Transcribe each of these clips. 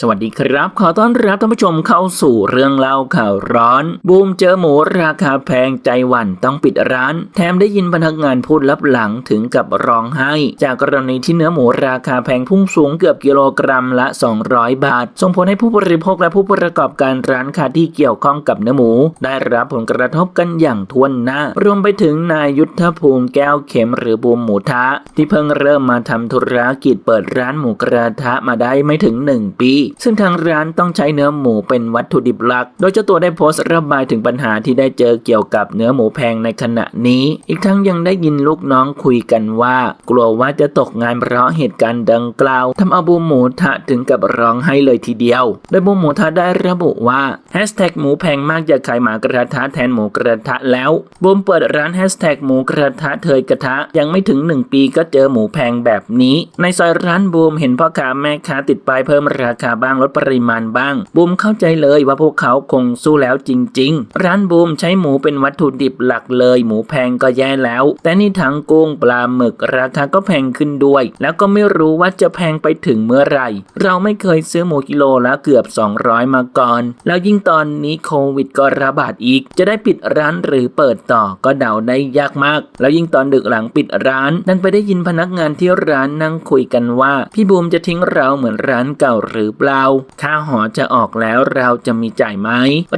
สวัสดีครับ ขอต้อนรับท่านผู้ชมเข้าสู่เรื่องเล่าข่าวร้อน บูมเจอหมูราคาแพงใจหวั่นต้องปิดร้าน แถมได้ยินพนักงานพูดลับหลังถึงกับร้องไห้ จากกรณีที่เนื้อหมูราคาแพงพุ่งสูงเกือบกิโลกรัมละ 200 บาท ส่งผลให้ผู้บริโภคและผู้ประกอบการร้านค้าที่เกี่ยวข้องกับเนื้อหมู ได้รับผลกระทบกันอย่างท่วนหน้ารวมไปถึงนายยุทธภูมิแก้วเข็มหรือบูมหมูทะที่เพิ่งเริ่มมาทำธุรกิจเปิดร้านหมูกระทะมาได้ไม่ถึง 1 ปีซึ่งทางร้านต้องใช้เนื้อหมูเป็นวัตถุดิบหลัก โดยเจ้าตัวได้โพสต์ระบายถึงปัญหาที่ได้เจอเกี่ยวกับเนื้อหมูแพงในขณะนี้ อีกทั้งยังได้ยินลูกน้องคุยกันว่า กลัวว่าจะตกงานเพราะเหตุการณ์ดังกล่าวทำเอาบูมหมูทะถึงกับร้องไห้เลยทีเดียว โดยบูมหมูทะได้ระบุว่าแฮชแท็กหมูแพงมากจะขายหมากระทะแทนหมูกระทะแล้วบูมเปิดร้านแฮชแท็กหมูกระทะเทยกระทะยังไม่ถึง 1 ปีก็เจอหมูแพงแบบนี้ ในซอยร้านบูมเห็นพ่อค้าแม่ค้าติดป้ายเพิ่มราคาบ้างลดปริมาณบ้าง บูมเข้าใจเลยว่าพวกเขาคงสู้แล้วจริง ๆ ร้านบูมใช้หมูเป็นวัตถุดิบหลักเลย หมูแพงก็แย่แล้ว แต่นี่ทั้งกุ้งปลาหมึกราคาก็แพงขึ้นด้วย แล้วก็ไม่รู้ว่าจะแพงไปถึงเมื่อไหร่ เราไม่เคยซื้อหมูกิโลละเกือบ 200 มาก่อน แล้วยิ่งตอนนี้โควิดก็ระบาดอีก จะได้ปิดร้านหรือเปิดต่อก็เดาได้ยากมาก แล้วยิ่งตอนดึกหลังปิดร้าน ดันไปได้ยินพนักงานที่ร้านนั่งคุยกันว่า พี่บูมจะทิ้งเราเหมือนร้านเก่าหรือเปล่า ค่าหอจะออกแล้วเราจะมีจ่ายไหม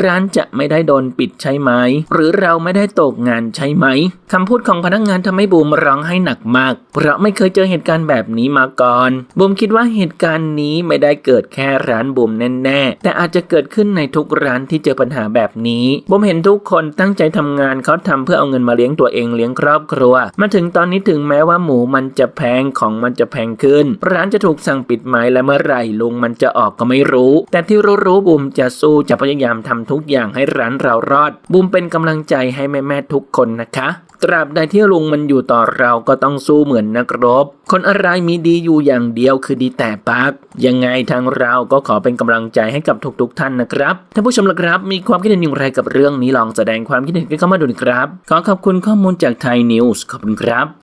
ร้านจะไม่ได้โดนปิดใช่ไหม หรือเราไม่ได้ตกงานใช่ไหม คำพูดของพนักงานทำให้บูมร้องให้หนักมาก เพราะไม่เคยเจอเหตุการณ์แบบนี้มาก่อน บูมคิดว่าเหตุการณ์นี้ไม่ได้เกิดแค่ร้านบูมแน่ๆ แต่อาจจะเกิดขึ้นในทุกร้านที่เจอปัญหาแบบนี้บูมเห็นทุกคนตั้งใจทำงานเขาทำเพื่อเอาเงินมาเลี้ยงตัวเองเลี้ยงครอบครัว มาถึงตอนนี้ถึงแม้ว่าหมูมันจะแพงของมันจะแพงขึ้น ร้านจะถูกสั่งปิดไหมและเมื่อไหร่ลุงมันจะออกก็ไม่รู้ แต่ที่รู้ๆบูมจะสู้จะพยายามทำทุกอย่างให้ร้านเรารอดบูมเป็นกำลังใจให้แม่ๆทุกคนนะคะตราบใดที่ลุงมันอยู่ต่อเราก็ต้องสู้เหมือนนักรบ คนอะไรมีดีอยู่อย่างเดียวคือดีแต่ปัก ยังไงทางเราก็ขอเป็นกำลังใจให้กับทุกๆท่านนะครับท่านผู้ชมละครับ มีความคิดเห็นอย่างไรกับเรื่องนี้ลองแสดงความคิดเห็นกันเข้ามาดูนะครับ ขอขอบคุณข้อมูลจากไทยนิวส์ขอบคุณครับ